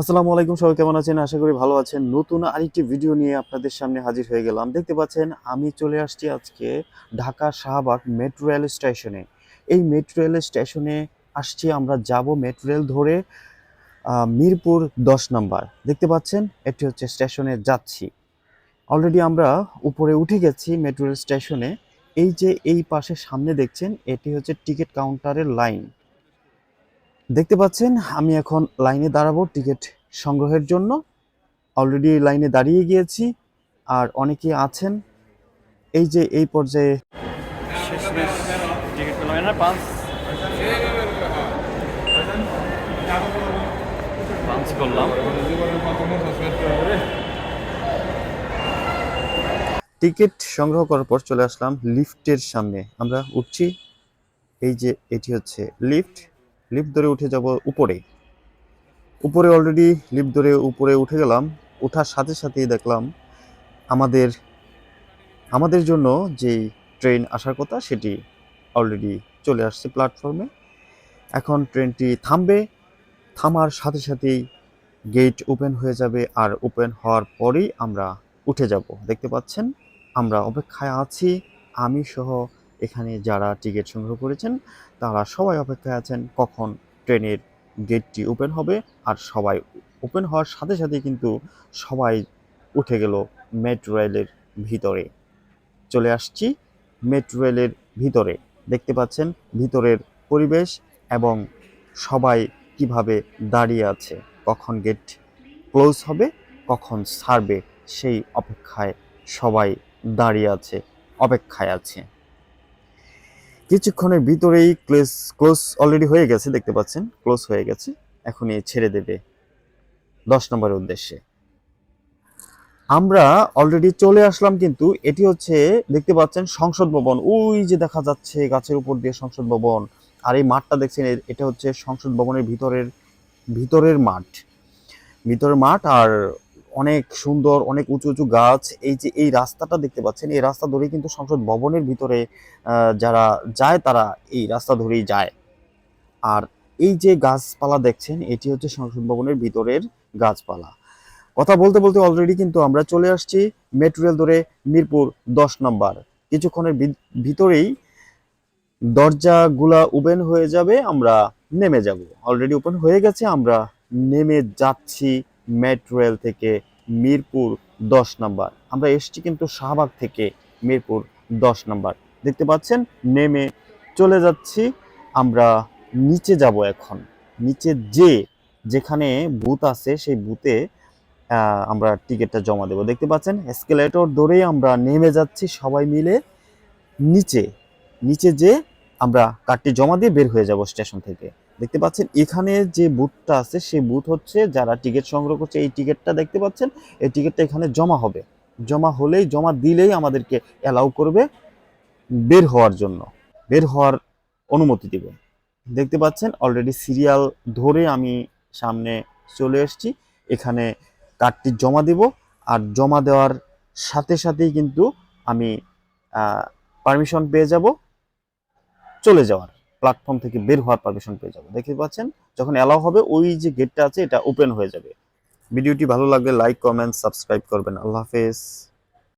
আসসালামু আলাইকুম, সবাই কেমন আছেন? আশা করি ভালো আছেন। নতুন আরেকটি ভিডিও নিয়ে আপনাদের সামনে হাজির হয়ে গেলাম। দেখতে পাচ্ছেন, আমি চলে আসছি আজকে ঢাকা শাহবাগ মেট্রো রেল স্টেশনে। এই মেট্রো রেল স্টেশনে আসছি, আমরা যাব মেট্রো রেল ধরে মিরপুর দশ নাম্বার। দেখতে পাচ্ছেন, এটি হচ্ছে স্টেশনে যাচ্ছি। অলরেডি আমরা উপরে উঠে গেছি মেট্রো রেল স্টেশনে। এই যে এই পাশে সামনে দেখছেন, এটি হচ্ছে টিকিট কাউন্টারের লাইন। দেখতে পাচ্ছেন, আমি এখন লাইনে দাঁড়াবো টিকিট সংগ্রহের জন্য। অলরেডি লাইনে দাঁড়িয়ে গিয়েছি, আর অনেকে আছেন। এই যে এই পর্যায়ে টিকিট সংগ্রহ করার পর চলে আসলাম লিফটের সামনে। আমরা উঠছি, এই যে এটি হচ্ছে লিফট। লিফট ধরে উঠে যাব উপরে। উপরে অলরেডি লিফট ধরে উপরে উঠে গেলাম। ওঠার সাথে সাথেই দেখলাম আমাদের আমাদের জন্য যেই ট্রেন আসার কথা সেটি অলরেডি চলে আসছে প্ল্যাটফর্মে এখন ট্রেনটি থামবে। থামার সাথে সাথেই গেট ওপেন হয়ে যাবে আর ওপেন হওয়ার পরেই আমরা উঠে যাব। দেখতে পাচ্ছেন? আমরা অপেক্ষায় আছি। আমি সহ এখানে যারা টিকিট সংগ্রহ করেছেন, তারা সবাই অপেক্ষায় আছেন কখন ট্রেনের গেটটি ওপেন হবে। আর সবাই ওপেন হওয়ার সাথে সাথে কিন্তু সবাই উঠে গেল মেট্রো রেলের ভিতরে। চলে আসছি মেট্রো রেলের ভিতরে। দেখতে পাচ্ছেন ভিতরের পরিবেশ এবং সবাই কীভাবে দাঁড়িয়ে আছে, কখন গেট ক্লোজ হবে, কখন ছাড়বে, সেই অপেক্ষায় সবাই দাঁড়িয়ে আছে, অপেক্ষায় আছে। কিছুক্ষণের ভিতরেই ক্লোজ ক্লোজ অলরেডি হয়ে গেছে, দেখতে পাচ্ছেন? ক্লোজ হয়ে গেছে। এখনই ছেড়ে দেবে দশ নম্বরের উদ্দেশ্যে। আমরা অলরেডি চলে আসলাম কিন্তু এটি হচ্ছে, দেখতে পাচ্ছেন, সংসদ ভবন। ওই যে দেখা যাচ্ছে গাছের উপর দিয়ে সংসদ ভবন। আর এই মাঠটা দেখছেন এটা হচ্ছে সংসদ ভবনের ভিতরের ভিতরের মাঠ। ভিতরের মাঠ আর অনেক সুন্দর, অনেক উঁচু উঁচু গাছ। এই যে, এই রাস্তাটা দেখতে পাচ্ছেন, এই রাস্তা ধরেই কিন্তু সংসদ ভবনের ভিতরে যারা যায় তারা এই রাস্তা ধরেই যায়। আর এই যে গাছপালা দেখছেন, এটি হচ্ছে সংসদ ভবনের ভিতরের গাছপালা। কথা বলতে বলতে অলরেডি কিন্তু আমরা চলে আসছি মেট্রো রেল ধরে মিরপুর দশ নম্বর। কিছুক্ষণের ভিতরেই দরজাগুলা ওপেন হয়ে যাবে, আমরা নেমে যাব। অলরেডি ওপেন হয়ে গেছে, আমরা নেমে যাচ্ছি মেট্রো রেল থেকে মিরপুর দশ নম্বর। আমরা এসছি কিন্তু শাহবাগ থেকে মিরপুর দশ নম্বর। দেখতে পাচ্ছেন, নেমে চলে যাচ্ছি। আমরা নিচে যাব এখন। নিচে যে যেখানে বুথ আছে, সেই বুথে আমরা টিকিটটা জমা দেবো। দেখতে পাচ্ছেন এসকেলেটর ধরেই আমরা নেমে যাচ্ছি সবাই মিলে নিচে। নিচে যে আমরা কার্ডটি জমা দিয়ে বের হয়ে যাব স্টেশন থেকে। দেখতে পাচ্ছেন, এখানে যে বুথটা আছে, সেই বুথ হচ্ছে যারা টিকিট সংগ্রহ করছে, এই টিকিটটা দেখতে পাচ্ছেন, এই টিকিটটা এখানে জমা হবে। জমা হলেই, জমা দিলেই আমাদেরকে অ্যালাউ করবে বের হওয়ার জন্য, বের হওয়ার অনুমতি দিবে। দেখতে পাচ্ছেন অলরেডি সিরিয়াল ধরে আমি সামনে চলে এসেছি, এখানে কার্ডটি জমা দেব, আর জমা দেওয়ার সাথে সাথেই কিন্তু আমি পারমিশন পেয়ে যাব, চলে যাওয়ার। প্ল্যাটফর্ম থেকে বের হওয়ার পারমিশন পেয়ে যাবে। দেখতে পাচ্ছেন, যখন অ্যালাউ হবে, ওই যে গেটটা আছে, এটা ওপেন হয়ে যাবে। ভিডিওটি ভালো লাগলে লাইক কমেন্ট সাবস্ক্রাইব করবেন। আল্লাহ হাফেজ।